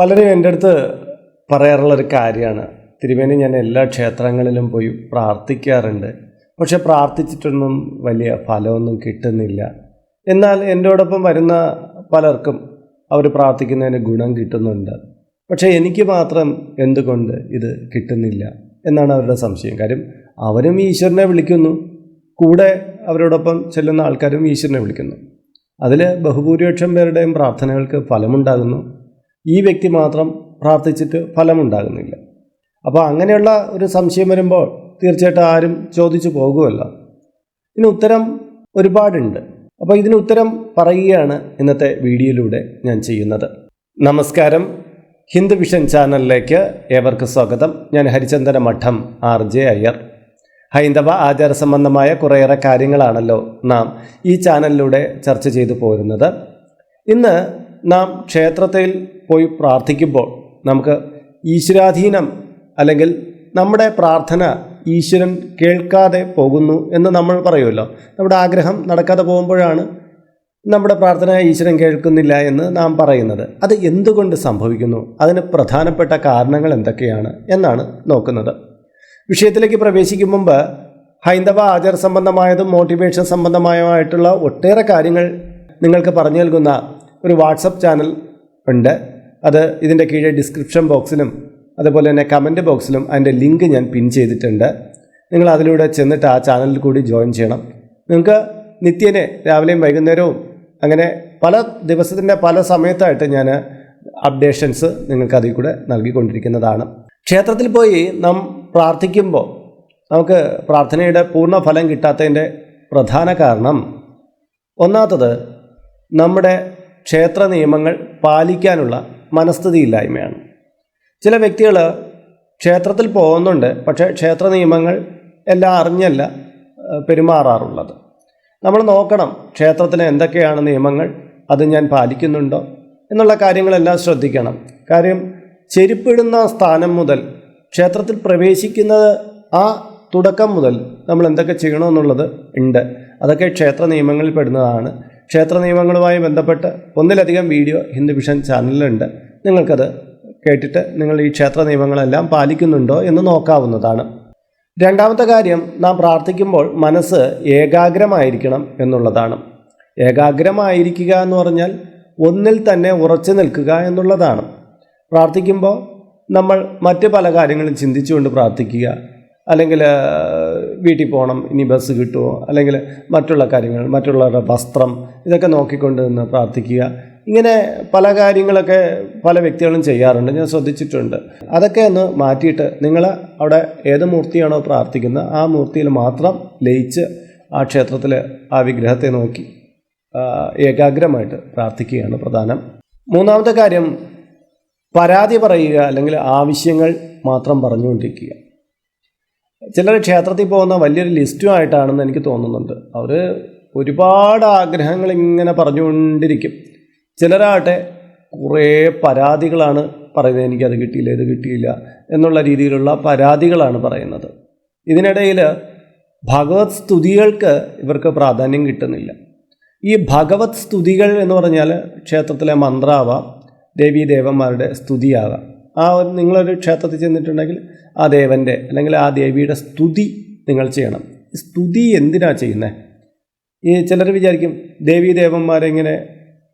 പലരും എന്റെ അടുത്ത് പറയാറുള്ളൊരു കാര്യമാണ്. തിരുമേനി ഞാൻ എല്ലാ ക്ഷേത്രങ്ങളിലും പോയി പ്രാർത്ഥിക്കാറുണ്ട്. പക്ഷെ പ്രാർത്ഥിച്ചിട്ടൊന്നും വലിയ ഫലമൊന്നും കിട്ടുന്നില്ല. എന്നാൽ എന്റെടൊപ്പം വരുന്ന പലർക്കും അവർ പ്രാർത്ഥിക്കുന്നതിന് ഗുണം കിട്ടുന്നുണ്ട്. പക്ഷേ എനിക്ക് മാത്രം എന്തുകൊണ്ട് ഇത് കിട്ടുന്നില്ല എന്നാണ് അവരുടെ സംശയം. കാര്യം അവരും ഈശ്വരനെ വിളിക്കുന്നു. കൂടെ അവരോടൊപ്പം ചെല്ലുന്ന ആൾക്കാരും ഈശ്വരനെ വിളിക്കുന്നു. അതിൽ ബഹുഭൂരിപക്ഷം പേരുടെയും പ്രാർത്ഥനകൾക്ക് ഫലമുണ്ടാകുന്നു. ഈ വ്യക്തി മാത്രം പ്രാർത്ഥിച്ചിട്ട് ഫലമുണ്ടാകുന്നില്ല. അപ്പോൾ അങ്ങനെയുള്ള ഒരു സംശയം വരുമ്പോൾ തീർച്ചയായിട്ടും ആരും ചോദിച്ചു പോകുമല്ല. ഇതിന് ഉത്തരം ഒരുപാടുണ്ട്. അപ്പോൾ ഇതിന് ഉത്തരം പറയുകയാണ് ഇന്നത്തെ വീഡിയോയിലൂടെ ഞാൻ ചെയ്യുന്നത്. നമസ്കാരം. ഹിന്ദു വിഷൻ ചാനലിലേക്ക് ഏവർക്കും സ്വാഗതം. ഞാൻ ഹരിചന്ദന മഠം ആർ ജെ അയ്യർ. ഹൈന്ദവ ആചാര സംബന്ധമായ കുറേയേറെ കാര്യങ്ങളാണല്ലോ നാം ഈ ചാനലിലൂടെ ചർച്ച ചെയ്തു പോരുന്നത്. ഇന്ന് നാം ക്ഷേത്രത്തിൽ പോയി പ്രാർത്ഥിക്കുമ്പോൾ നമുക്ക് ഈശ്വരാധീനം അല്ലെങ്കിൽ നമ്മുടെ പ്രാർത്ഥന ഈശ്വരൻ കേൾക്കാതെ പോകുന്നു എന്ന് നമ്മൾ പറയുമല്ലോ. നമ്മുടെ ആഗ്രഹം നടക്കാതെ പോകുമ്പോഴാണ് നമ്മുടെ പ്രാർത്ഥന ഈശ്വരൻ കേൾക്കുന്നില്ല എന്ന് നാം പറയുന്നത്. അത് എന്തുകൊണ്ട് സംഭവിക്കുന്നു? അതിന് പ്രധാനപ്പെട്ട കാരണങ്ങൾ എന്തൊക്കെയാണ് എന്നാണ് നോക്കുന്നത്. വിഷയത്തിലേക്ക് പ്രവേശിക്കും മുമ്പ് ഹൈന്ദവ ആചാര സംബന്ധമായതും മോട്ടിവേഷൻ സംബന്ധമായതുമായിട്ടുള്ള ഒട്ടേറെ കാര്യങ്ങൾ നിങ്ങൾക്ക് പറഞ്ഞു നൽകുന്ന ഒരു വാട്സപ്പ് ചാനൽ ഉണ്ട്. അത് ഇതിന്റെ കീഴെ ഡിസ്ക്രിപ്ഷൻ ബോക്സിലും അതുപോലെ തന്നെ കമന്റ് ബോക്സിലും അതിന്റെ ലിങ്ക് ഞാൻ പിൻ ചെയ്തിട്ടുണ്ട്. നിങ്ങൾ അതിലൂടെ ചെന്നിട്ട് ആ ചാനലിൽ കൂടി ജോയിൻ ചെയ്യണം. നിങ്ങൾക്ക് നിത്യേനെ രാവിലെയും വൈകുന്നേരവും അങ്ങനെ പല ദിവസത്തിന്റെ പല സമയത്തായിട്ട് ഞാൻ അപ്ഡേഷൻസ് നിങ്ങൾക്ക് അതിൽ കൂടെ നൽകിക്കൊണ്ടിരിക്കുന്നതാണ്. ക്ഷേത്രത്തിൽ പോയി നാം പ്രാർത്ഥിക്കുമ്പോൾ നമുക്ക് പ്രാർത്ഥനയുടെ പൂർണ ഫലം കിട്ടാത്തതിന്റെ പ്രധാന കാരണം ഒന്നാമത്തത് നമ്മുടെ ക്ഷേത്ര നിയമങ്ങൾ പാലിക്കാനുള്ള മനസ്ഥിതിയില്ലായ്മയാണ്. ചില വ്യക്തികൾ ക്ഷേത്രത്തിൽ പോകുന്നുണ്ട് പക്ഷേ ക്ഷേത്ര നിയമങ്ങൾ എല്ലാം അറിഞ്ഞല്ല പെരുമാറാറുള്ളത്. നമ്മൾ നോക്കണം ക്ഷേത്രത്തിന് എന്തൊക്കെയാണ് നിയമങ്ങൾ അത് ഞാൻ പാലിക്കുന്നുണ്ടോ എന്നുള്ള കാര്യങ്ങളെല്ലാം ശ്രദ്ധിക്കണം. കാര്യം ചെരുപ്പിടുന്ന സ്ഥാനം മുതൽ ക്ഷേത്രത്തിൽ പ്രവേശിക്കുന്നത് ആ തുടക്കം മുതൽ നമ്മൾ എന്തൊക്കെ ചെയ്യണമെന്നുള്ളത് ഉണ്ട്. അതൊക്കെ ക്ഷേത്ര നിയമങ്ങളിൽ പെടുന്നതാണ്. ക്ഷേത്ര നിയമങ്ങളുമായി ബന്ധപ്പെട്ട് ഒന്നിലധികം വീഡിയോ ഹിന്ദു വിഷൻ ചാനലിലുണ്ട്. നിങ്ങൾക്കത് കേട്ടിട്ട് നിങ്ങൾ ഈ ക്ഷേത്ര നിയമങ്ങളെല്ലാം പാലിക്കുന്നുണ്ടോ എന്ന് നോക്കാവുന്നതാണ്. രണ്ടാമത്തെ കാര്യം നാം പ്രാർത്ഥിക്കുമ്പോൾ മനസ്സ് ഏകാഗ്രമായിരിക്കണം എന്നുള്ളതാണ്. ഏകാഗ്രമായിരിക്കുക എന്ന് പറഞ്ഞാൽ ഒന്നിൽ തന്നെ ഉറച്ചു നിൽക്കുക എന്നുള്ളതാണ്. പ്രാർത്ഥിക്കുമ്പോൾ നമ്മൾ മറ്റ് പല കാര്യങ്ങളും ചിന്തിച്ചുകൊണ്ട് പ്രാർത്ഥിക്കുക. അല്ലെങ്കിൽ വീട്ടിൽ പോകണം ഇനി ബസ് കിട്ടുമോ അല്ലെങ്കിൽ മറ്റുള്ള കാര്യങ്ങൾ മറ്റുള്ളവരുടെ വസ്ത്രം ഇതൊക്കെ നോക്കിക്കൊണ്ട് നിന്ന് പ്രാർത്ഥിക്കുക. ഇങ്ങനെ പല കാര്യങ്ങളൊക്കെ പല വ്യക്തികളും ചെയ്യാറുണ്ട് ഞാൻ ശ്രദ്ധിച്ചിട്ടുണ്ട്. അതൊക്കെ ഒന്ന് മാറ്റിയിട്ട് നിങ്ങൾ അവിടെ ഏത് മൂർത്തിയാണോ പ്രാർത്ഥിക്കുന്നത് ആ മൂർത്തിയിൽ മാത്രം ലയിച്ച് ആ ക്ഷേത്രത്തിൽ ആ വിഗ്രഹത്തെ നോക്കി ഏകാഗ്രമായിട്ട് പ്രാർത്ഥിക്കുകയാണ് പ്രധാനം. മൂന്നാമത്തെ കാര്യം പരാതി പറയുക അല്ലെങ്കിൽ ആവശ്യങ്ങൾ മാത്രം പറഞ്ഞുകൊണ്ടിരിക്കുക. ചിലർ ക്ഷേത്രത്തിൽ പോകുന്ന വലിയൊരു ലിസ്റ്റുമായിട്ടാണെന്ന് എനിക്ക് തോന്നുന്നുണ്ട്. അവർ ഒരുപാട് ആഗ്രഹങ്ങൾ ഇങ്ങനെ പറഞ്ഞുകൊണ്ടിരിക്കും. ചിലരാകട്ടെ കുറേ പരാതികളാണ് പറയുന്നത് എനിക്കത് കിട്ടിയില്ല ഇത് കിട്ടിയില്ല എന്നുള്ള രീതിയിലുള്ള പരാതികളാണ് പറയുന്നത്. ഇതിനിടയിൽ ഭഗവത് സ്തുതികൾക്ക് ഇവർക്ക് പ്രാധാന്യം കിട്ടുന്നില്ല. ഈ ഭഗവത് സ്തുതികൾ എന്ന് പറഞ്ഞാൽ ക്ഷേത്രത്തിലെ മന്ത്രാവാം ദേവീദേവന്മാരുടെ സ്തുതിയാകാം ആ ഒരു നിങ്ങളൊരു ക്ഷേത്രത്തിൽ ചെന്നിട്ടുണ്ടെങ്കിൽ ആ ദേവന്റെ അല്ലെങ്കിൽ ആ ദേവിയുടെ സ്തുതി നിങ്ങൾ ചെയ്യണം. സ്തുതി എന്തിനാ ചെയ്യുന്നത് ഈ ചിലർ വിചാരിക്കും ദേവീ ദേവന്മാരെ ഇങ്ങനെ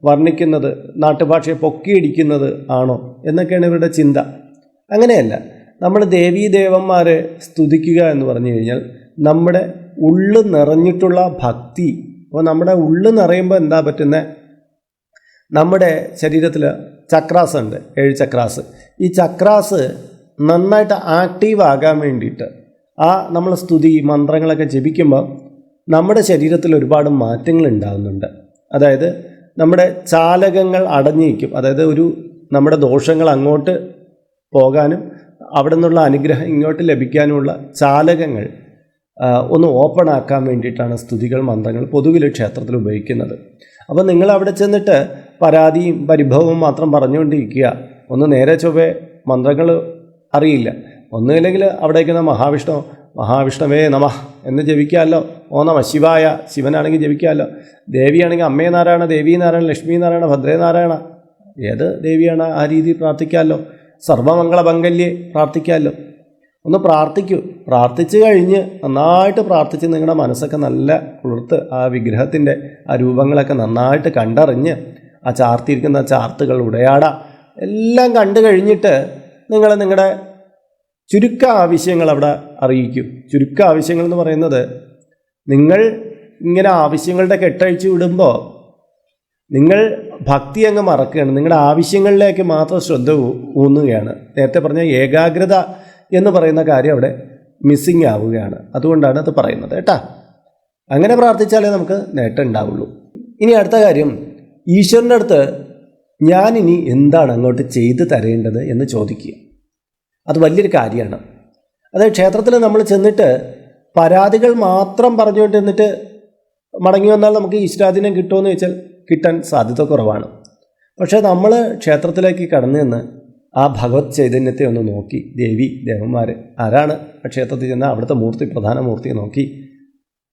വർണിക്കുന്നത് നാട്ടുഭാഷയെ പൊക്കിയിടിക്കുന്നത് ആണോ എന്നൊക്കെയാണ് ഇവരുടെ ചിന്ത. അങ്ങനെയല്ല. നമ്മൾ ദേവീ ദേവന്മാരെ സ്തുതിക്കുക എന്ന് പറഞ്ഞു കഴിഞ്ഞാൽ നമ്മുടെ ഉള്ളു നിറഞ്ഞിട്ടുള്ള ഭക്തി അപ്പോൾ നമ്മുടെ ഉള്ളു നിറയുമ്പോൾ എന്താ പറ്റുന്നത് നമ്മുടെ ശരീരത്തിൽ ചക്രാസ് ഉണ്ട് ഏഴ് ചക്രാസ്. ഈ ചക്രാസ് നന്നായിട്ട് ആക്റ്റീവ് ആകാൻ വേണ്ടിയിട്ട് ആ നമ്മൾ സ്തുതി മന്ത്രങ്ങളൊക്കെ ജപിക്കുമ്പോൾ നമ്മുടെ ശരീരത്തിൽ ഒരുപാട് മാറ്റങ്ങൾ ഉണ്ടാകുന്നുണ്ട്. അതായത് നമ്മുടെ ചാലകങ്ങൾ അടഞ്ഞിരിക്കും. അതായത് ഒരു നമ്മുടെ ദോഷങ്ങൾ അങ്ങോട്ട് പോകാനും അവിടെ നിന്നുള്ള അനുഗ്രഹം ഇങ്ങോട്ട് ലഭിക്കാനുമുള്ള ചാലകങ്ങൾ ഒന്ന് ഓപ്പൺ ആക്കാൻ വേണ്ടിയിട്ടാണ് സ്തുതികൾ മന്ത്രങ്ങൾ പൊതുവിൽ ക്ഷേത്രത്തിൽ ഉപയോഗിക്കുന്നത്. അപ്പോൾ നിങ്ങൾ അവിടെ ചെന്നിട്ട് പരാതിയും പരിഭവവും മാത്രം പറഞ്ഞുകൊണ്ടിരിക്കുക. ഒന്ന് നേരെ ചൊവ്വേ മന്ത്രങ്ങൾ അറിയില്ല. ഒന്നുമില്ലെങ്കിൽ അവിടേക്കുന്ന മഹാവിഷ്ണു മഹാവിഷ്ണവേ നമ എന്ന് ജപിക്കാമല്ലോ ഓ നമ ശിവായ ശിവനാണെങ്കിൽ ജപിക്കാമല്ലോ ദേവിയാണെങ്കിൽ അമ്മേ നാരായണ ദേവി നാരായണ ലക്ഷ്മി നാരായണ ഭദ്രേ നാരായണ. ഏത് ദേവിയാണ് ആ രീതിയിൽ പ്രാർത്ഥിക്കാമല്ലോ സർവമംഗളമംഗല്യെ പ്രാർത്ഥിക്കാമല്ലോ ഒന്ന് പ്രാർത്ഥിക്കൂ. പ്രാർത്ഥിച്ചു കഴിഞ്ഞ് നന്നായിട്ട് പ്രാർത്ഥിച്ച് നിങ്ങളുടെ മനസ്സൊക്കെ നല്ല കുളിർത്ത് ആ വിഗ്രഹത്തിന്റെ ആ രൂപങ്ങളൊക്കെ നന്നായിട്ട് കണ്ടറിഞ്ഞ് ആ ചാർത്തിയിരിക്കുന്ന ചാർത്തുകൾ ഉടയാട എല്ലാം കണ്ടു കഴിഞ്ഞിട്ട് നിങ്ങൾ നിങ്ങളുടെ ചുരുക്ക ആവശ്യങ്ങൾ അവിടെ അറിയിക്കും. ചുരുക്ക ആവശ്യങ്ങൾ എന്ന് പറയുന്നത് നിങ്ങൾ ഇങ്ങനെ ആവശ്യങ്ങളുടെ കെട്ടഴിച്ച് വിടുമ്പോൾ നിങ്ങൾ ഭക്തി അങ്ങ് മറക്കുകയാണ്. നിങ്ങളുടെ ആവശ്യങ്ങളിലേക്ക് മാത്രം ശ്രദ്ധ ഊന്നുകയാണ്. നേരത്തെ പറഞ്ഞ ഏകാഗ്രത എന്ന് പറയുന്ന കാര്യം അവിടെ മിസ്സിങ് ആവുകയാണ്. അതുകൊണ്ടാണ് അത് പറയുന്നത് കേട്ടാ. അങ്ങനെ പ്രാർത്ഥിച്ചാലേ നമുക്ക് നേട്ടം ഉണ്ടാവുള്ളൂ. ഇനി അടുത്ത കാര്യം ഈശ്വരന്റെ അടുത്ത് ഞാനിനി എന്താണ് അങ്ങോട്ട് ചെയ്തു തരേണ്ടത് എന്ന് ചോദിക്കുക. അത് വലിയൊരു കാര്യമാണ്. അതായത് ക്ഷേത്രത്തിൽ നമ്മൾ ചെന്നിട്ട് പരാതികൾ മാത്രം പറഞ്ഞുകൊണ്ട് ചെന്നിട്ട് മടങ്ങി വന്നാൽ നമുക്ക് ഈശ്വരാധീനം കിട്ടുമെന്ന് ചോദിച്ചാൽ കിട്ടാൻ സാധ്യത കുറവാണ്. പക്ഷേ നമ്മൾ ക്ഷേത്രത്തിലേക്ക് കടന്നു നിന്ന് ആ ഭഗവത് ചൈതന്യത്തെ ഒന്ന് നോക്കി. ദേവി ദേവന്മാർ ആരാണ്? ക്ഷേത്രത്തിൽ ചെന്ന അവിടുത്തെ മൂർത്തി പ്രധാന മൂർത്തിയെ നോക്കി.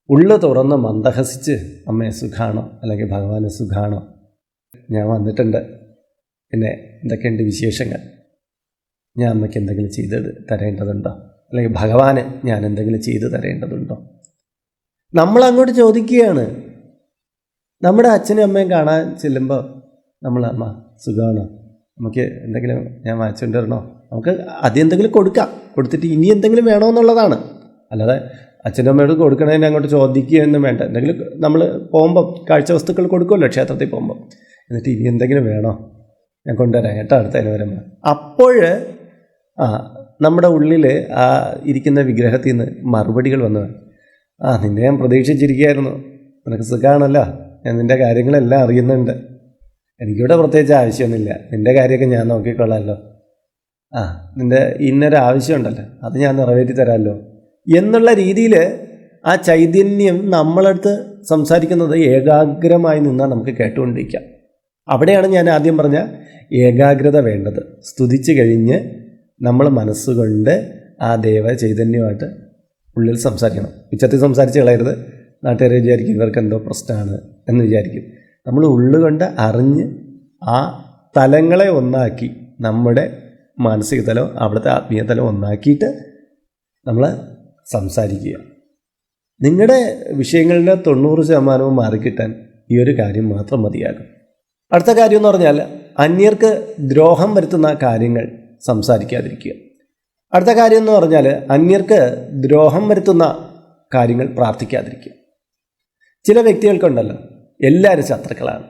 ഉള്ളു തുറന്ന് മന്ദഹസിച്ച് അമ്മയെ സുഖാണോ? അല്ലെങ്കിൽ ഭഗവാന് സുഖാണോ? ഞാൻ വന്നിട്ടുണ്ട്. പിന്നെ എന്തൊക്കെയുണ്ട് വിശേഷങ്ങൾ? ഞാൻ അമ്മയ്ക്ക് എന്തെങ്കിലും ചെയ്ത് തരേണ്ടതുണ്ടോ? അല്ലെങ്കിൽ ഭഗവാന് ഞാൻ എന്തെങ്കിലും ചെയ്തു തരേണ്ടതുണ്ടോ? നമ്മൾ അങ്ങോട്ട് ചോദിക്കുകയാണ്. നമ്മുടെ അച്ഛനും അമ്മയും കാണാൻ ചെല്ലുമ്പോൾ നമ്മൾ അമ്മ സുഖമാണോ നമുക്ക് എന്തെങ്കിലും ഞാൻ വായിച്ചുകൊണ്ട് വരണോ നമുക്ക് ആദ്യം എന്തെങ്കിലും കൊടുക്കാം. കൊടുത്തിട്ട് ഇനി എന്തെങ്കിലും വേണോ എന്നുള്ളതാണ് അല്ലാതെ അച്ഛനും അമ്മയോട് കൊടുക്കണതിന് അങ്ങോട്ട് ചോദിക്കുകയൊന്നും വേണ്ട. എന്തെങ്കിലും നമ്മൾ പോകുമ്പം കാഴ്ച വസ്തുക്കൾ കൊടുക്കുമല്ലോ ക്ഷേത്രത്തിൽ പോകുമ്പോൾ എന്നിട്ട് ഇനി എന്തെങ്കിലും വേണോ? ഞാൻ കൊണ്ടുവരാം. കേട്ടോ അടുത്തതിന് വരുമ്പോൾ അപ്പോൾ ആ നമ്മുടെ ഉള്ളിൽ ആ ഇരിക്കുന്ന വിഗ്രഹത്തിൽ നിന്ന് മറുപടികൾ വന്നു. ആ നിന്നെ ഞാൻ പ്രതീക്ഷിച്ചിരിക്കുകയായിരുന്നു. നിനക്ക് സുഖമാണല്ലോ ഞാൻ നിന്റെ കാര്യങ്ങളെല്ലാം അറിയുന്നുണ്ട്. എനിക്കിവിടെ പ്രത്യേകിച്ച് ആവശ്യമൊന്നുമില്ല. നിന്റെ കാര്യമൊക്കെ ഞാൻ നോക്കിക്കൊള്ളാമല്ലോ ആ നിന്റെ ഇന്നൊരു ആവശ്യമുണ്ടല്ലോ അത് ഞാൻ നിറവേറ്റി തരാമല്ലോ എന്നുള്ള രീതിയിൽ ആ ചൈതന്യം നമ്മളടുത്ത് സംസാരിക്കുന്നത് ഏകാഗ്രമായി നിന്നാൽ നമുക്ക് കേട്ടുകൊണ്ടിരിക്കാം. അവിടെയാണ് ഞാൻ ആദ്യം പറഞ്ഞ ഏകാഗ്രത വേണ്ടത്. സ്തുതിച്ച് കഴിഞ്ഞ് നമ്മൾ മനസ്സുകൊണ്ട് ആ ദേവ ചൈതന്യമായിട്ട് ഉള്ളിൽ സംസാരിക്കണം. ഉച്ചത്തിൽ സംസാരിച്ച് കളയരുത്. നാട്ടുകാരെ വിചാരിക്കും ഇവർക്ക് എന്തോ പ്രശ്നമാണ് എന്ന് വിചാരിക്കും. നമ്മൾ ഉള്ളുകൊണ്ട് അറിഞ്ഞ് ആ തലങ്ങളെ ഒന്നാക്കി നമ്മുടെ മാനസിക തലം അവിടുത്തെ ആത്മീയ തലം ഒന്നാക്കിയിട്ട് നമ്മൾ സംസാരിക്കുക. നിങ്ങളുടെ വിഷയങ്ങളുടെ തൊണ്ണൂറ് ശതമാനവും മാറിക്കിട്ടാൻ ഈ ഒരു കാര്യം മാത്രം മതിയാകും. അടുത്ത കാര്യം എന്ന് പറഞ്ഞാൽ അന്യർക്ക് ദ്രോഹം വരുത്തുന്ന കാര്യങ്ങൾ സംസാരിക്കാതിരിക്കുക. അടുത്ത കാര്യം എന്ന് പറഞ്ഞാൽ അന്യർക്ക് ദ്രോഹം വരുത്തുന്ന കാര്യങ്ങൾ പ്രാർത്ഥിക്കാതിരിക്കുക. ചില വ്യക്തികൾക്കുണ്ടല്ലോ എല്ലാവരും ശത്രുക്കളാണ്.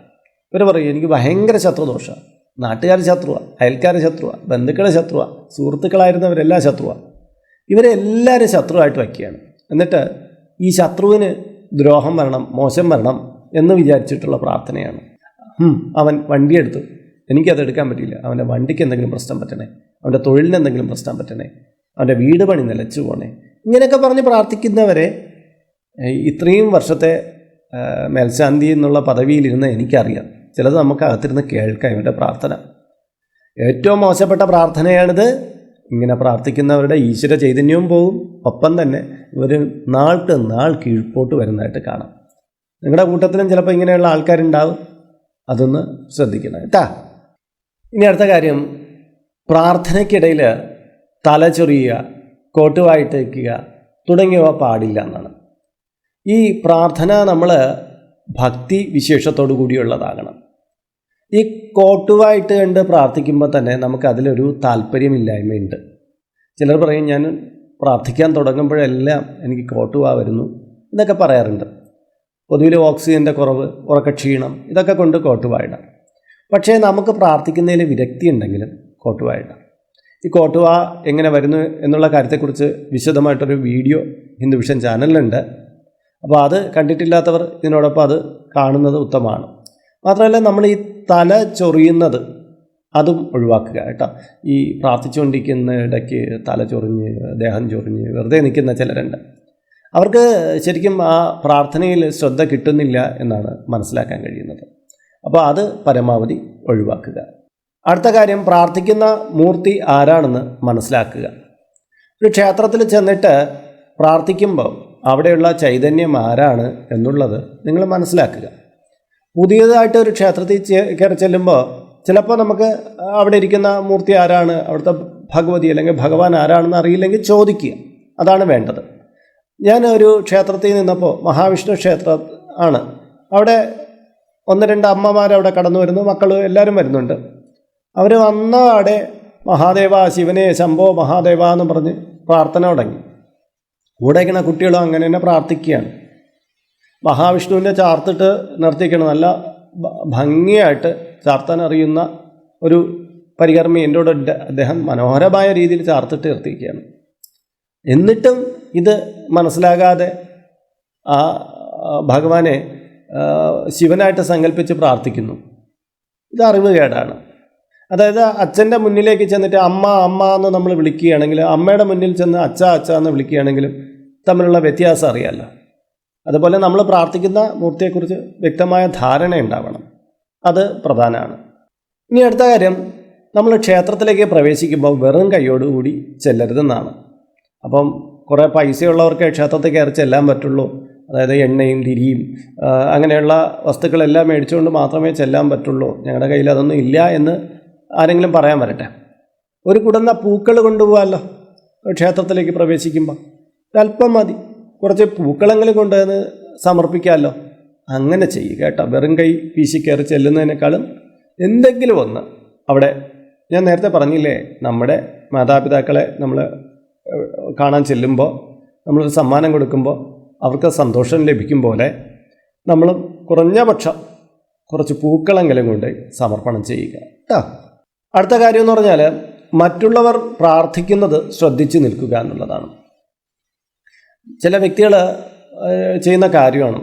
ഇവർ പറയും എനിക്ക് ഭയങ്കര ശത്രുദോഷമാണ് നാട്ടുകാർ ശത്രുവാ അയൽക്കാർ ശത്രുവാ ബന്ധുക്കളെ ശത്രുവാ സുഹൃത്തുക്കളായിരുന്നവരെല്ലാം ശത്രുവാ. ഇവരെ എല്ലാവരും ശത്രുവായിട്ട് വയ്ക്കുകയാണ്. എന്നിട്ട് ഈ ശത്രുവിന് ദ്രോഹം വരണം മോശം വരണം എന്ന് വിചാരിച്ചിട്ടുള്ള പ്രാർത്ഥനയാണ്. അവൻ വണ്ടിയെടുത്തു. എനിക്കത് എടുക്കാൻ പറ്റിയില്ല. അവന്റെ വണ്ടിക്ക് എന്തെങ്കിലും പ്രശ്നം പറ്റണേ. അവന്റെ തൊഴിലിന് എന്തെങ്കിലും പ്രശ്നം പറ്റണേ. അവന്റെ വീട് പണി നിലച്ചു പോണേ. ഇങ്ങനെയൊക്കെ പറഞ്ഞ് പ്രാർത്ഥിക്കുന്നവരെ ഇത്രയും വർഷത്തെ മേൽശാന്തി എന്നുള്ള പദവിയിലിരുന്ന് എനിക്കറിയാം. ചിലത് നമുക്ക് അകത്തിരുന്ന് കേൾക്കാം ഇവരുടെ പ്രാർത്ഥന. ഏറ്റവും മോശപ്പെട്ട പ്രാർത്ഥനയാണിത്. ഇങ്ങനെ പ്രാർത്ഥിക്കുന്നവരുടെ ഈശ്വര ചൈതന്യവും പോകും ഒപ്പം തന്നെ ഇവർ നാൾക്ക് നാൾ കീഴ്പോട്ട് വരുന്നതായിട്ട് കാണാം. നിങ്ങളുടെ കൂട്ടത്തിലും ചിലപ്പോൾ ഇങ്ങനെയുള്ള ആൾക്കാരുണ്ടാവും. അതൊന്ന് ശ്രദ്ധിക്കണം കേട്ടാ ഇനി അടുത്ത കാര്യം പ്രാർത്ഥനയ്ക്കിടയിൽ തല ചൊറിയുക കോട്ടുവായിട്ട് വയ്ക്കുക തുടങ്ങിയവ പാടില്ല എന്നാണ്. ഈ പ്രാർത്ഥന നമ്മൾ ഭക്തി വിശേഷത്തോടു കൂടിയുള്ളതാകണം. ഈ കോട്ടുവായിട്ട് കണ്ട് പ്രാർത്ഥിക്കുമ്പോൾ തന്നെ നമുക്ക് അതിലൊരു താല്പര്യമില്ലായ്മയുണ്ട്. ചിലർ പറയും ഞാൻ പ്രാർത്ഥിക്കാൻ തുടങ്ങുമ്പോഴെല്ലാം എനിക്ക് കോട്ടുവാ വരുന്നു എന്നൊക്കെ പറയാറുണ്ട്. പൊതുവിൽ ഓക്സിജന്റെ കുറവ് ഉറക്കക്ഷീണം ഇതൊക്കെ കൊണ്ട് കോട്ടുവായിട. പക്ഷേ നമുക്ക് പ്രാർത്ഥിക്കുന്നതിൽ വിരക്തി ഉണ്ടെങ്കിലും കോട്ടുവായിട. ഈ കോട്ടുവ എങ്ങനെ വരുന്നു എന്നുള്ള കാര്യത്തെക്കുറിച്ച് വിശദമായിട്ടൊരു വീഡിയോ ഹിന്ദു വിഷൻ ചാനലിലുണ്ട്. അപ്പോൾ അത് കണ്ടിട്ടില്ലാത്തവർ ഇതിനോടൊപ്പം അത് കാണുന്നത് ഉത്തമമാണ്. മാത്രമല്ല നമ്മൾ ഈ തല ചൊറിയുന്നത് അതും ഒഴിവാക്കുക കേട്ടോ. ഈ പ്രാർത്ഥിച്ചുകൊണ്ടിരിക്കുന്ന ഇടയ്ക്ക് തല ചൊറിഞ്ഞ് ദേഹം ചൊറിഞ്ഞ് വെറുതെ നിൽക്കുന്ന ചിലരുണ്ട്. അവർക്ക് ശരിക്കും ആ പ്രാർത്ഥനയിൽ ശ്രദ്ധ കിട്ടുന്നില്ല എന്നാണ് മനസ്സിലാക്കാൻ കഴിയുന്നത്. അപ്പോൾ അത് പരമാവധി ഒഴിവാക്കുക. അടുത്ത കാര്യം പ്രാർത്ഥിക്കുന്ന മൂർത്തി ആരാണെന്ന് മനസ്സിലാക്കുക. ഒരു ക്ഷേത്രത്തിൽ ചെന്നിട്ട് പ്രാർത്ഥിക്കുമ്പോൾ അവിടെയുള്ള ചൈതന്യം ആരാണ് എന്നുള്ളത് നിങ്ങൾ മനസ്സിലാക്കുക. പുതിയതായിട്ട് ഒരു ക്ഷേത്രത്തിൽ കയറി ചെല്ലുമ്പോൾ ചിലപ്പോൾ നമുക്ക് അവിടെ ഇരിക്കുന്ന മൂർത്തി ആരാണ് അവിടുത്തെ ഭഗവതി അല്ലെങ്കിൽ ഭഗവാൻ ആരാണെന്ന് അറിയില്ലെങ്കിൽ ചോദിക്കുക. അതാണ് വേണ്ടത്. ഞാൻ ഒരു ക്ഷേത്രത്തിൽ നിന്നപ്പോൾ മഹാവിഷ്ണു ക്ഷേത്രം ആണ്. അവിടെ ഒന്ന് രണ്ട് അമ്മമാർ അവിടെ കടന്നു വരുന്നു. മക്കൾ എല്ലാവരും വരുന്നുണ്ട്. അവർ വന്ന അവിടെ മഹാദേവ ശിവനെ ശംഭോ മഹാദേവ എന്ന് പറഞ്ഞ് പ്രാർത്ഥന തുടങ്ങി. കൂടെ ഇങ്ങനെ കുട്ടികളും അങ്ങനെ തന്നെ പ്രാർത്ഥിക്കുകയാണ്. മഹാവിഷ്ണുവിന്റെ ചാർത്തിട്ട് നിർത്തിക്കണം നല്ല ഭംഗിയായിട്ട് ചാർത്താൻ അറിയുന്ന ഒരു പരികർമ്മി എന്റെ കൂടെ അദ്ദേഹം മനോഹരമായ രീതിയിൽ ചാർത്തിട്ട് നിർത്തിക്കുകയാണ് എന്നിട്ടും ഇത് മനസ്സിലാകാതെ ആ ഭഗവാനെ ശിവനായിട്ട് സങ്കല്പിച്ച് പ്രാർത്ഥിക്കുന്നു. ഇത് അറിവ് കേടാണ്. അതായത് അച്ഛന്റെ മുന്നിലേക്ക് ചെന്നിട്ട് അമ്മ അമ്മ എന്ന് നമ്മൾ വിളിക്കുകയാണെങ്കിൽ അമ്മയുടെ മുന്നിൽ ചെന്ന് അച്ഛ അച്ഛ എന്ന് വിളിക്കുകയാണെങ്കിലും തമ്മിലുള്ള വ്യത്യാസം അറിയാമല്ലോ അതുപോലെ നമ്മൾ പ്രാർത്ഥിക്കുന്ന മൂർത്തിയെക്കുറിച്ച് വ്യക്തമായ ധാരണ ഉണ്ടാവണം. അത് പ്രധാനമാണ്. ഇനി അടുത്ത കാര്യം നമ്മൾ ക്ഷേത്രത്തിലേക്ക് പ്രവേശിക്കുമ്പോൾ വെറും കൈയോടുകൂടി ചെല്ലരുതെന്നാണ്. അപ്പം കുറേ പൈസയുള്ളവർക്ക് ക്ഷേത്രത്തിൽ കയറി ചെല്ലാൻ പറ്റുള്ളൂ. അതായത് എണ്ണയും തിരിയും അങ്ങനെയുള്ള വസ്തുക്കളെല്ലാം മേടിച്ചുകൊണ്ട് മാത്രമേ ചെല്ലാൻ പറ്റുള്ളൂ. ഞങ്ങളുടെ കയ്യിൽ അതൊന്നും ഇല്ല എന്ന് ആരെങ്കിലും പറയാൻ വരട്ടെ. ഒരു കുടന്ന പൂക്കൾ കൊണ്ടുപോകാമല്ലോ ക്ഷേത്രത്തിലേക്ക് പ്രവേശിക്കുമ്പോൾ അല്പം മതി. കുറച്ച് പൂക്കളെങ്കിലും കൊണ്ടുവന്ന് സമർപ്പിക്കാമല്ലോ അങ്ങനെ ചെയ്യുക കേട്ടോ. വെറും കൈ വീശി കയറി ചെല്ലുന്നതിനേക്കാളും എന്തെങ്കിലും ഒന്ന് അവിടെ ഞാൻ നേരത്തെ പറഞ്ഞില്ലേ നമ്മുടെ മാതാപിതാക്കളെ നമ്മൾ കാണാൻ ചെല്ലുമ്പോൾ നമ്മളൊരു സമ്മാനം കൊടുക്കുമ്പോൾ അവർക്ക് സന്തോഷം ലഭിക്കും പോലെ നമ്മൾ കുറഞ്ഞ പക്ഷം കുറച്ച് പൂക്കളെങ്കിലും കൊണ്ട് സമർപ്പണം ചെയ്യുക. കേട്ടോ അടുത്ത കാര്യം എന്ന് പറഞ്ഞാൽ മറ്റുള്ളവർ പ്രാർത്ഥിക്കുന്നത് ശ്രദ്ധിച്ച് നിൽക്കുക എന്നുള്ളതാണ്. ചില വ്യക്തികൾ ചെയ്യുന്ന കാര്യമാണ്.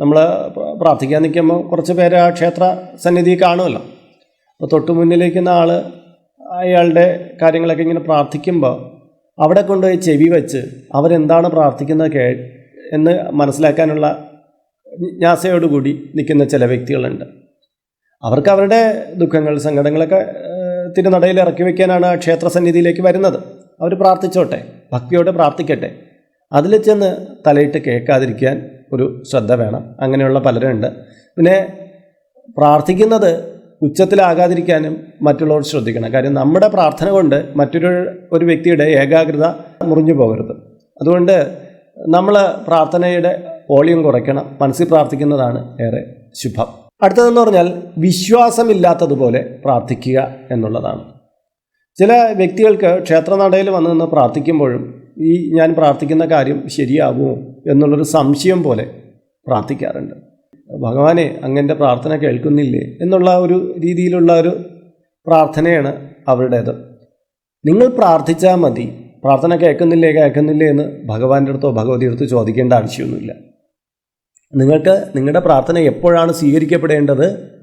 നമ്മൾ പ്രാർത്ഥിക്കാൻ നിൽക്കുമ്പോൾ കുറച്ച് പേര് ആ ക്ഷേത്ര സന്നിധി കാണുമല്ലോ. അപ്പോൾ തൊട്ട് മുന്നിലേക്കുന്ന ആൾ അയാളുടെ കാര്യങ്ങളൊക്കെ ഇങ്ങനെ പ്രാർത്ഥിക്കുമ്പോൾ അവിടെ കൊണ്ടുപോയി ചെവി വെച്ച് അവരെന്താണ് പ്രാർത്ഥിക്കുന്നത് കേ എന്ന് മനസ്സിലാക്കാനുള്ള ജിജ്ഞാസയോടുകൂടി നിൽക്കുന്ന ചില വ്യക്തികളുണ്ട്. അവർക്ക് അവരുടെ ദുഃഖങ്ങൾ സങ്കടങ്ങളൊക്കെ തിരുനടയിൽ ഇറക്കി വയ്ക്കാനാണ് ക്ഷേത്ര സന്നിധിയിലേക്ക് വരുന്നത്. അവർ പ്രാർത്ഥിച്ചോട്ടെ ഭക്തിയോടെ പ്രാർത്ഥിക്കട്ടെ. അതിൽ ചെന്ന് തലയിട്ട് കേൾക്കാതിരിക്കാൻ ഒരു ശ്രദ്ധ വേണം. അങ്ങനെയുള്ള പലരുണ്ട്. പിന്നെ പ്രാർത്ഥിക്കുന്നത് ഉച്ചത്തിലാകാതിരിക്കാനും മറ്റുള്ളവർ ശ്രദ്ധിക്കണം. കാര്യം നമ്മുടെ പ്രാർത്ഥന കൊണ്ട് മറ്റൊരു ഒരു വ്യക്തിയുടെ ഏകാഗ്രത മുറിഞ്ഞു പോകരുത്. അതുകൊണ്ട് നമ്മൾ പ്രാർത്ഥനയുടെ വോളിയം കുറയ്ക്കണം. മനസ്സിൽ പ്രാർത്ഥിക്കുന്നതാണ് ഏറെ ശുഭം. അടുത്തതെന്ന് പറഞ്ഞാൽ വിശ്വാസമില്ലാത്തതുപോലെ പ്രാർത്ഥിക്കുക എന്നുള്ളതാണ്. ചില വ്യക്തികൾക്ക് ക്ഷേത്രനടയിൽ വന്നു നിന്ന് പ്രാർത്ഥിക്കുമ്പോഴും ഈ ഞാൻ പ്രാർത്ഥിക്കുന്ന കാര്യം ശരിയാകുമോ എന്നുള്ളൊരു സംശയം പോലെ പ്രാർത്ഥിക്കാറുണ്ട്. ഭഗവാനെ അങ്ങന്റെ പ്രാർത്ഥന കേൾക്കുന്നില്ലേ എന്നുള്ള ഒരു രീതിയിലുള്ള ഒരു പ്രാർത്ഥനയാണ് അവരുടേത്. നിങ്ങൾ പ്രാർത്ഥിച്ചാൽ മതി. പ്രാർത്ഥന കേൾക്കുന്നില്ലേ കേൾക്കുന്നില്ലേ എന്ന് ഭഗവാന്റെ അടുത്തോ ഭഗവതിയുടെ അടുത്തോ ചോദിക്കേണ്ട ആവശ്യമൊന്നുമില്ല. നിങ്ങൾക്ക് നിങ്ങളുടെ പ്രാർത്ഥന എപ്പോഴാണ് സ്വീകരിക്കപ്പെടേണ്ടത്?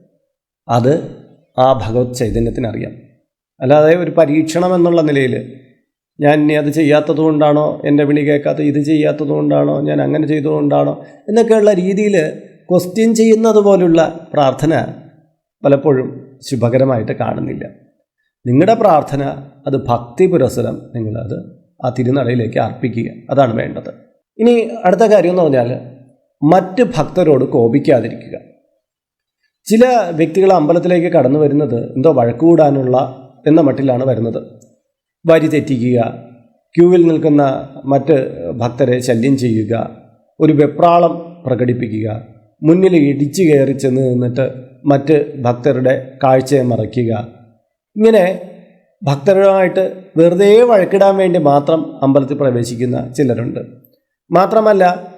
അത് ആ ഭഗവത് ചൈതന്യത്തിനറിയാം. അല്ലാതെ ഒരു പരീക്ഷണം എന്നുള്ള നിലയിൽ ഞാൻ ഇനി അത് ചെയ്യാത്തത് കൊണ്ടാണോ? എന്റെ വിളി കേൾക്കാത്ത ഇത് ചെയ്യാത്തത് കൊണ്ടാണോ? ഞാൻ അങ്ങനെ ചെയ്തതുകൊണ്ടാണോ എന്നൊക്കെയുള്ള രീതിയിൽ ക്വസ്റ്റ്യൻ ചെയ്യുന്നത് പോലുള്ള പ്രാർത്ഥന പലപ്പോഴും ശുഭകരമായിട്ട് കാണുന്നില്ല. നിങ്ങളുടെ പ്രാർത്ഥന അത് ഭക്തി പുരസരം നിങ്ങളത് ആ തിരുനടയിലേക്ക് അർപ്പിക്കുക. അതാണ് വേണ്ടത്. ഇനി അടുത്ത കാര്യം എന്ന് പറഞ്ഞാൽ മറ്റ് ഭക്തരോട് കോപിക്കാതിരിക്കുക. ചില വ്യക്തികൾ അമ്പലത്തിലേക്ക് കടന്നു വരുന്നത് എന്തോ വഴക്കുകൂടാനുള്ള എന്ന മട്ടിലാണ് വരുന്നത്. വരി തെറ്റിക്കുക ക്യൂവിൽ നിൽക്കുന്ന മറ്റ് ഭക്തരെ ശല്യം ചെയ്യുക ഒരു വെപ്രാളം പ്രകടിപ്പിക്കുക മുന്നിൽ ഇടിച്ചു കയറി ചെന്ന് നിന്നിട്ട് മറ്റ് ഭക്തരുടെ കാഴ്ചയെ മറയ്ക്കുക. ഇങ്ങനെ ഭക്തരുമായിട്ട് വെറുതെ വഴക്കിടാൻ വേണ്ടി മാത്രം അമ്പലത്തിൽ പ്രവേശിക്കുന്ന ചിലരുണ്ട്. മാത്രമല്ല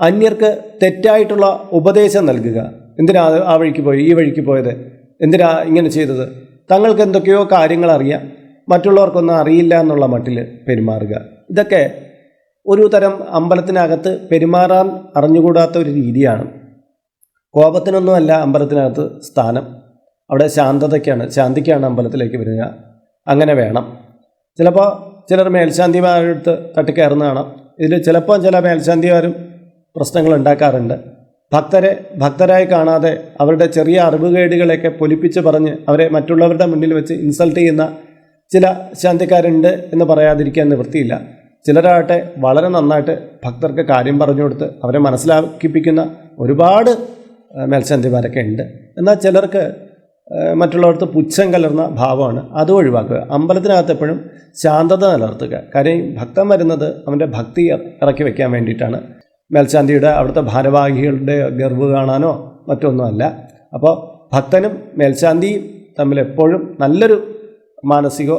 അന്യർക്ക് തെറ്റായിട്ടുള്ള ഉപദേശം നൽകുക. എന്തിനാ ആ വഴിക്ക് പോയി ഈ വഴിക്ക് പോയത്? എന്തിനാ ഇങ്ങനെ ചെയ്തത്? തങ്ങൾക്ക് എന്തൊക്കെയോ കാര്യങ്ങൾ അറിയാം. മറ്റുള്ളവർക്കൊന്നും അറിയില്ല എന്നുള്ള മട്ടിൽ പെരുമാറുക. ഇതൊക്കെ ഒരു തരം അമ്പലത്തിനകത്ത് പെരുമാറാൻ അറിഞ്ഞുകൂടാത്ത ഒരു രീതിയാണ്. കോപത്തിനൊന്നുമല്ല അമ്പലത്തിനകത്ത് സ്ഥാനം. അവിടെ ശാന്തതയ്ക്കാണ് ശാന്തിക്കാണ് അമ്പലത്തിലേക്ക് വരിക. അങ്ങനെ വേണം. ചിലപ്പോൾ ചിലർ മേൽശാന്തിമാരെടുത്ത് തട്ടിക്കയറുന്ന കാണാം ഇതിൽ ചിലപ്പോൾ ചില മേൽശാന്തിമാരും പ്രശ്നങ്ങൾ ഉണ്ടാക്കാറുണ്ട്. ഭക്തരെ ഭക്തരായി കാണാതെ അവരുടെ ചെറിയ അറിവുകേടുകളെയൊക്കെ പൊലിപ്പിച്ച് പറഞ്ഞ് അവരെ മറ്റുള്ളവരുടെ മുന്നിൽ വെച്ച് ഇൻസൾട്ട് ചെയ്യുന്ന ചില ശാന്തിക്കാരുണ്ട് എന്ന് പറയാതിരിക്കാൻ നിവൃത്തിയില്ല. ചിലരാകട്ടെ വളരെ നന്നായിട്ട് ഭക്തർക്ക് കാര്യം പറഞ്ഞു കൊടുത്ത് അവരെ മനസ്സിലാക്കിപ്പിക്കുന്ന ഒരുപാട് ഏഹ്, മേൽശാന്തിമാരൊക്കെ ഉണ്ട് എന്നാൽ ചിലർക്ക് മറ്റുള്ളവർക്ക് പുച്ഛം കലർന്ന ഭാവമാണ് അത് ഒഴിവാക്കുക. അമ്പലത്തിനകത്ത് എപ്പോഴും ശാന്തത നിലനിർത്തുക. കാര്യം ഭക്തം ഭക്തൻ വരുന്നത് അവന്റെ ഭക്തി ഇറക്കി വയ്ക്കാൻ വേണ്ടിയിട്ടാണ്. മേൽശാന്തിയുടെ അവിടുത്തെ ഭാരവാഹികളുടെ ഗർവ് കാണാനോ മറ്റൊന്നുമല്ല. അപ്പോൾ ഭക്തനും മേൽശാന്തിയും തമ്മിൽ എപ്പോഴും നല്ലൊരു മാനസിക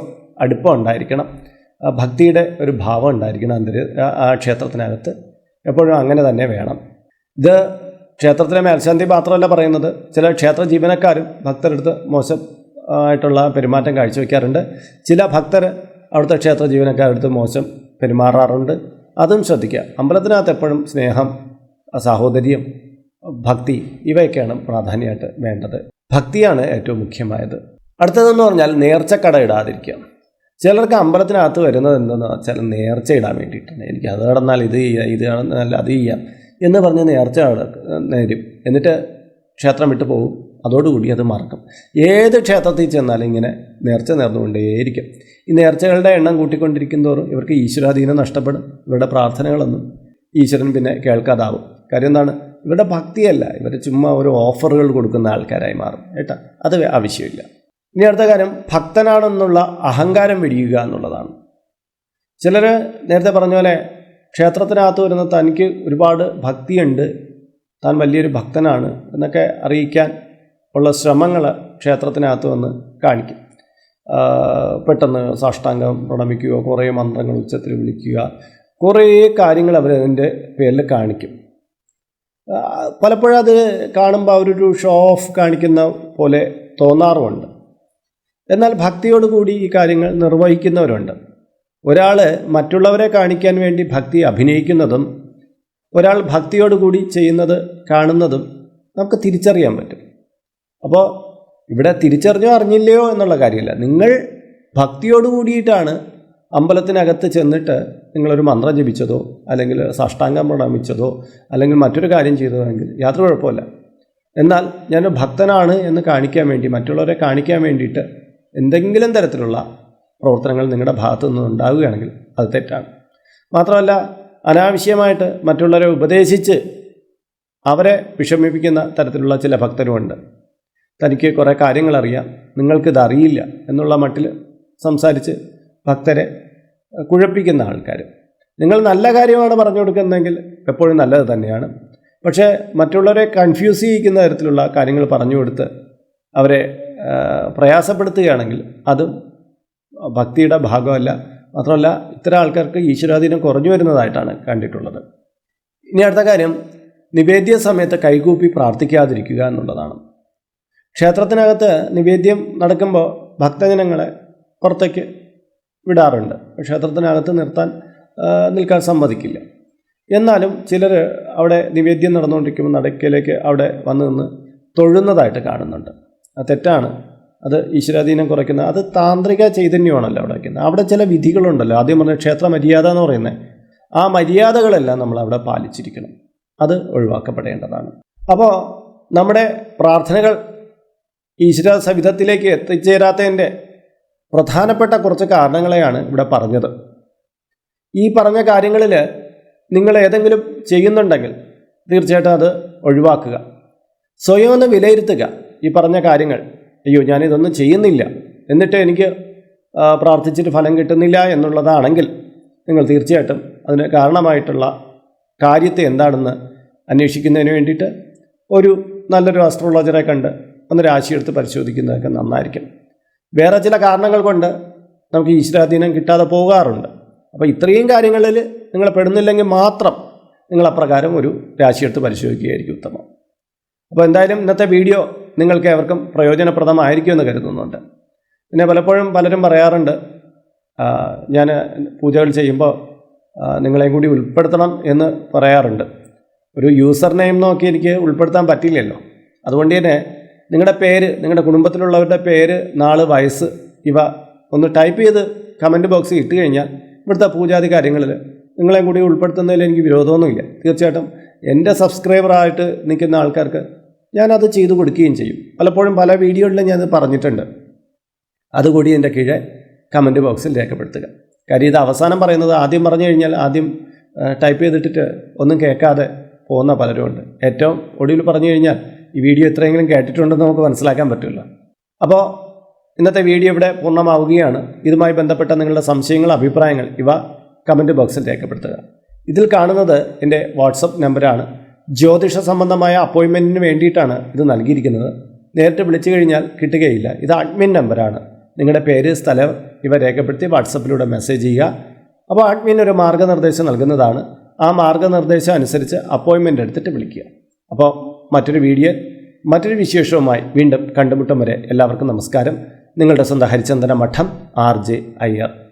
അടുപ്പം ഉണ്ടായിരിക്കണം. ഭക്തിയുടെ ഒരു ഭാവം ഉണ്ടായിരിക്കണം അന്തര് ആ ക്ഷേത്രത്തിനകത്ത്. എപ്പോഴും അങ്ങനെ തന്നെ വേണം. ഇത് ക്ഷേത്രത്തിലെ മേൽശാന്തി മാത്രമല്ല പറയുന്നത്. ചില ക്ഷേത്ര ജീവനക്കാരും ഭക്തരെടുത്ത് മോശം ആയിട്ടുള്ള പെരുമാറ്റം കാഴ്ചവെക്കാറുണ്ട്. ചില ഭക്തർ അവിടുത്തെ ക്ഷേത്ര ജീവനക്കാരെടുത്ത് മോശം പെരുമാറാറുണ്ട്. അതും ശ്രദ്ധിക്കുക. അമ്പലത്തിനകത്ത് എപ്പോഴും സ്നേഹം സാഹോദര്യം ഭക്തി ഇവയൊക്കെയാണ് പ്രാധാന്യമായിട്ട് വേണ്ടത്. ഭക്തിയാണ് ഏറ്റവും മുഖ്യമായത്. അടുത്തതെന്ന് പറഞ്ഞാൽ നേർച്ചക്കട ഇടാതിരിക്കുക. ചിലർക്ക് അമ്പലത്തിനകത്ത് വരുന്നത് എന്തെന്ന് വെച്ചാൽ നേർച്ച ഇടാൻ വേണ്ടിയിട്ടാണ്. എനിക്ക് അത് കടന്നാൽ ഇത് ചെയ്യാം ഇത് കടന്നാൽ അത് ചെയ്യാം എന്ന് പറഞ്ഞ് നേർച്ച നേരും. എന്നിട്ട് ക്ഷേത്രം വിട്ടു പോകും. അതോടുകൂടി അത് മറക്കും. ഏത് ക്ഷേത്രത്തിൽ ചെന്നാലും ഇങ്ങനെ നേർച്ച നേർന്നുകൊണ്ടേയിരിക്കും. ഈ നേർച്ചകളുടെ എണ്ണം കൂട്ടിക്കൊണ്ടിരിക്കും തോറും ഇവർക്ക് ഈശ്വരാധീനം നഷ്ടപ്പെടും. ഇവരുടെ പ്രാർത്ഥനകളൊന്നും ഈശ്വരൻ പിന്നെ കേൾക്കാതാവും. കാര്യം എന്താണ്? ഇവരുടെ ഭക്തിയല്ല. ഇവർ ചുമ്മാ ഒരു ഓഫറുകൾ കൊടുക്കുന്ന ആൾക്കാരായി മാറും. കേട്ടോ? അത് ആവശ്യമില്ല. ഇനി അടുത്ത കാര്യം ഭക്തനാണെന്നുള്ള അഹങ്കാരം വെടിയുക എന്നുള്ളതാണ്. ചിലർ നേരത്തെ പറഞ്ഞ പോലെ ക്ഷേത്രത്തിനകത്ത് വരുന്ന തനിക്ക് ഒരുപാട് ഭക്തിയുണ്ട്. താൻ വലിയൊരു ഭക്തനാണ് എന്നൊക്കെ അറിയിക്കാൻ ഉള്ള ശ്രമങ്ങൾ ക്ഷേത്രത്തിനകത്ത് വന്ന് കാണിക്കും. പെട്ടെന്ന് സാഷ്ടാംഗം പ്രണമിക്കുക കുറേ മന്ത്രങ്ങൾ ഉച്ചത്തിൽ വിളിക്കുക കുറേ കാര്യങ്ങൾ അവർ അതിന്റെ പേരിൽ കാണിക്കും. പലപ്പോഴും അത് കാണുമ്പോൾ അവരൊരു ഷോ ഓഫ് കാണിക്കുന്ന പോലെ തോന്നാറുമുണ്ട്. എന്നാൽ ഭക്തിയോടുകൂടി ഈ കാര്യങ്ങൾ നിർവഹിക്കുന്നവരുണ്ട്. ഒരാൾ മറ്റുള്ളവരെ കാണിക്കാൻ വേണ്ടി ഭക്തി അഭിനയിക്കുന്നതും ഒരാൾ ഭക്തിയോടുകൂടി ചെയ്യുന്നത് കാണുന്നതും നമുക്ക് തിരിച്ചറിയാൻ പറ്റും. അപ്പോൾ ഇവിടെ തിരിച്ചറിഞ്ഞോ അറിഞ്ഞില്ലയോ എന്നുള്ള കാര്യമില്ല. നിങ്ങൾ ഭക്തിയോട് കൂടിയിട്ടാണ് അമ്പലത്തിനകത്ത് ചെന്നിട്ട് നിങ്ങളൊരു മന്ത്രം ജപിച്ചതോ അല്ലെങ്കിൽ സാഷ്ടാംഗം പ്രണമിച്ചതോ അല്ലെങ്കിൽ മറ്റൊരു കാര്യം ചെയ്തതെങ്കിൽ യാത്ര കുഴപ്പമില്ല എന്നാൽ ഞാൻ ഭക്തനാണ് എന്ന് കാണിക്കാൻ വേണ്ടി മറ്റുള്ളവരെ കാണിക്കാൻ വേണ്ടിയിട്ട് എന്തെങ്കിലും തരത്തിലുള്ള പ്രവർത്തനങ്ങൾ നിങ്ങളുടെ ഭാഗത്തു നിന്ന് ഉണ്ടാവുകയാണെങ്കിൽ അത് തെറ്റാണ്. മാത്രമല്ല അനാവശ്യമായിട്ട് മറ്റുള്ളവരെ ഉപദേശിച്ച് അവരെ വിഷമിപ്പിക്കുന്ന തരത്തിലുള്ള ചില ഭക്തരുമുണ്ട്. തനിക്ക് കുറേ കാര്യങ്ങൾ അറിയാം. നിങ്ങൾക്കിത് അറിയില്ല എന്നുള്ള മട്ടിൽ സംസാരിച്ച് ഭക്തരെ കുഴപ്പിക്കുന്ന ആൾക്കാർ. നിങ്ങൾ നല്ല കാര്യമാണ് പറഞ്ഞു കൊടുക്കുന്നതെങ്കിൽ എപ്പോഴും നല്ലത് തന്നെയാണ്. പക്ഷേ മറ്റുള്ളവരെ കൺഫ്യൂസ് ചെയ്യിക്കുന്ന തരത്തിലുള്ള കാര്യങ്ങൾ പറഞ്ഞു കൊടുത്ത് അവരെ പ്രയാസപ്പെടുത്തുകയാണെങ്കിൽ അതും ഭക്തിയുടെ ഭാഗമല്ല. മാത്രമല്ല ഇത്തരം ആൾക്കാർക്ക് ഈശ്വരാധീനം കുറഞ്ഞു വരുന്നതായിട്ടാണ് കണ്ടിട്ടുള്ളത്. ഇനി അടുത്ത കാര്യം നിവേദ്യ സമയത്ത് കൈകൂപ്പി പ്രാർത്ഥിക്കാതിരിക്കുക എന്നുള്ളതാണ്. ക്ഷേത്രത്തിനകത്ത് നിവേദ്യം നടക്കുമ്പോൾ ഭക്തജനങ്ങളെ പുറത്തേക്ക് വിടാറുണ്ട്. ക്ഷേത്രത്തിനകത്ത് നിർത്താൻ നിൽക്കാൻ സമ്മതിക്കില്ല. എന്നാലും ചിലർ അവിടെ നിവേദ്യം നടന്നുകൊണ്ടിരിക്കുമ്പോൾ നടക്കിലേക്ക് അവിടെ വന്ന് നിന്ന് തൊഴുന്നതായിട്ട് കാണുന്നുണ്ട്. അത് തെറ്റാണ്. അത് ഈശ്വരാധീനം കുറയ്ക്കുന്ന അത് താന്ത്രിക ചൈതന്യമാണല്ലോ അവിടെ വയ്ക്കുന്നത് അവിടെ ചില വിധികളുണ്ടല്ലോ. ആദ്യം പറഞ്ഞ ക്ഷേത്ര മര്യാദ എന്ന് പറയുന്നത്. ആ മര്യാദകളെല്ലാം നമ്മൾ അവിടെ പാലിച്ചിരിക്കണം. അത് ഒഴിവാക്കപ്പെടേണ്ടതാണ്. അപ്പോൾ നമ്മുടെ പ്രാർത്ഥനകൾ ഈശ്വര സവിധത്തിലേക്ക് എത്തിച്ചേരാത്തതിന്റെ പ്രധാനപ്പെട്ട കുറച്ച് കാരണങ്ങളെയാണ് ഇവിടെ പറഞ്ഞത്. ഈ പറഞ്ഞ കാര്യങ്ങളിൽ നിങ്ങൾ ഏതെങ്കിലും ചെയ്യുന്നുണ്ടെങ്കിൽ തീർച്ചയായിട്ടും അത് ഒഴിവാക്കുക. സ്വയം ഒന്ന് വിലയിരുത്തുക ഈ പറഞ്ഞ കാര്യങ്ങൾ. അയ്യോ ഞാനിതൊന്നും ചെയ്യുന്നില്ല. എന്നിട്ട് എനിക്ക് പ്രാർത്ഥിച്ചിട്ട് ഫലം കിട്ടുന്നില്ല എന്നുള്ളതാണെങ്കിൽ നിങ്ങൾ തീർച്ചയായിട്ടും അതിന് കാരണമായിട്ടുള്ള കാര്യത്തെ എന്താണെന്ന് അന്വേഷിക്കുന്നതിന് വേണ്ടിയിട്ട് ഒരു നല്ലൊരു ആസ്ട്രോളജറെ കണ്ട് ഒന്ന് രാശിയെടുത്ത് പരിശോധിക്കുന്നതൊക്കെ നന്നായിരിക്കും. വേറെ ചില കാരണങ്ങൾ കൊണ്ട് നമുക്ക് ഈശ്വരാധീനം കിട്ടാതെ പോകാറുണ്ട്. അപ്പോൾ ഇത്രയും കാര്യങ്ങളിൽ നിങ്ങൾ പെടുന്നില്ലെങ്കിൽ മാത്രം നിങ്ങൾ അപ്രകാരം ഒരു രാശിയെടുത്ത് പരിശോധിക്കുകയായിരിക്കും ഉത്തമം. അപ്പോൾ എന്തായാലും ഇന്നത്തെ വീഡിയോ നിങ്ങൾക്ക് അവർക്കും പ്രയോജനപ്രദമായിരിക്കുമെന്ന് കരുതുന്നുണ്ട്. പിന്നെ പലപ്പോഴും പലരും പറയാറുണ്ട് ഞാൻ പൂജകൾ ചെയ്യുമ്പോൾ നിങ്ങളെയും കൂടി ഉൾപ്പെടുത്തണം എന്ന് പറയാറുണ്ട്. ഒരു യൂസർ നെയിം നോക്കി എനിക്ക് ഉൾപ്പെടുത്താൻ പറ്റില്ലല്ലോ. അതുകൊണ്ട് തന്നെ നിങ്ങളുടെ പേര് നിങ്ങളുടെ കുടുംബത്തിലുള്ളവരുടെ പേര് നാൾ വയസ്സ് ഇവ ഒന്ന് ടൈപ്പ് ചെയ്ത് കമന്റ് ബോക്സിൽ ഇട്ട് കഴിഞ്ഞാൽ ഇവിടുത്തെ പൂജാതി കാര്യങ്ങളിൽ നിങ്ങളെയും കൂടി ഉൾപ്പെടുത്തുന്നതിൽ എനിക്ക് വിരോധമൊന്നുമില്ല. തീർച്ചയായിട്ടും എന്റെ സബ്സ്ക്രൈബറായിട്ട് നിൽക്കുന്ന ആൾക്കാർക്ക് ഞാനത് ചെയ്തു കൊടുക്കുകയും ചെയ്യും. പലപ്പോഴും പല വീഡിയോകളിലും ഞാനത് പറഞ്ഞിട്ടുണ്ട്. അതുകൂടി എന്റെ കീഴെ കമന്റ് ബോക്സിൽ രേഖപ്പെടുത്തുക. കാര്യം ഇത് അവസാനം പറയുന്നത് ആദ്യം പറഞ്ഞു കഴിഞ്ഞാൽ ആദ്യം ടൈപ്പ് ചെയ്തിട്ടിട്ട് ഒന്നും കേൾക്കാതെ പോകുന്ന പലരും ഉണ്ട് ഏറ്റവും ഒടുവിൽ പറഞ്ഞു കഴിഞ്ഞാൽ ഈ വീഡിയോ എത്രയെങ്കിലും കേട്ടിട്ടുണ്ടെന്ന് നമുക്ക് മനസ്സിലാക്കാൻ പറ്റില്ല. അപ്പോൾ ഇന്നത്തെ വീഡിയോ ഇവിടെ പൂർണമാവുകയാണ്. ഇതുമായി ബന്ധപ്പെട്ട നിങ്ങളുടെ സംശയങ്ങൾ അഭിപ്രായങ്ങൾ ഇവ കമന്റ് ബോക്സിൽ രേഖപ്പെടുത്തുക. ഇതിൽ കാണുന്നത് എന്റെ വാട്സപ്പ് നമ്പറാണ് ജ്യോതിഷ സംബന്ധമായ അപ്പോയിൻമെന്റിന് വേണ്ടിയിട്ടാണ് ഇത് നൽകിയിരിക്കുന്നത്. നേരിട്ട് വിളിച്ചു കഴിഞ്ഞാൽ കിട്ടുകയില്ല. ഇത് അഡ്മിൻ നമ്പറാണ്. നിങ്ങളുടെ പേര് സ്ഥലം ഇവ രേഖപ്പെടുത്തി വാട്സപ്പിലൂടെ മെസ്സേജ് ചെയ്യുക. അപ്പോൾ അഡ്മിൻ ഒരു മാർഗനിർദ്ദേശം നൽകുന്നതാണ്. ആ മാർഗനിർദ്ദേശം അനുസരിച്ച് അപ്പോയിൻമെന്റ് എടുത്തിട്ട് വിളിക്കുക. അപ്പോൾ മറ്റൊരു വീഡിയോ മറ്റൊരു വിശേഷവുമായി വീണ്ടും കണ്ടുമുട്ടും വരെ എല്ലാവർക്കും നമസ്കാരം. നിങ്ങളുടെ സ്വന്തം ഹരിചന്ദന മഠം ആർ ജെ അയ്യർ.